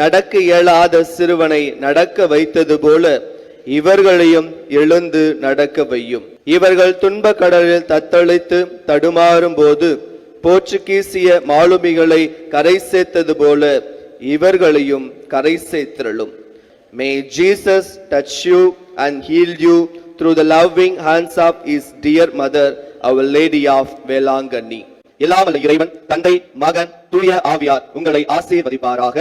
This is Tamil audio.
நடக்க இயலாத சிறுவனை நடக்க வைத்தது போல இவர்களையும் எழுந்து நடக்க வையும். இவர்கள் துன்ப கடலில் தத்தளித்து தடுமாறும் போது போர்ச்சுகீசிய மாலுமிகளை கரை சேர்த்தது போல இவர்களையும் கரை சேர்த்திரளும். May Jesus touch you and heal you through the loving hands of his dear mother our lady of Velankanni இல்லாமல் இறைவன் தந்தை மகன் தூய ஆவியார் உங்களை ஆசீர்வதிப்பாராக.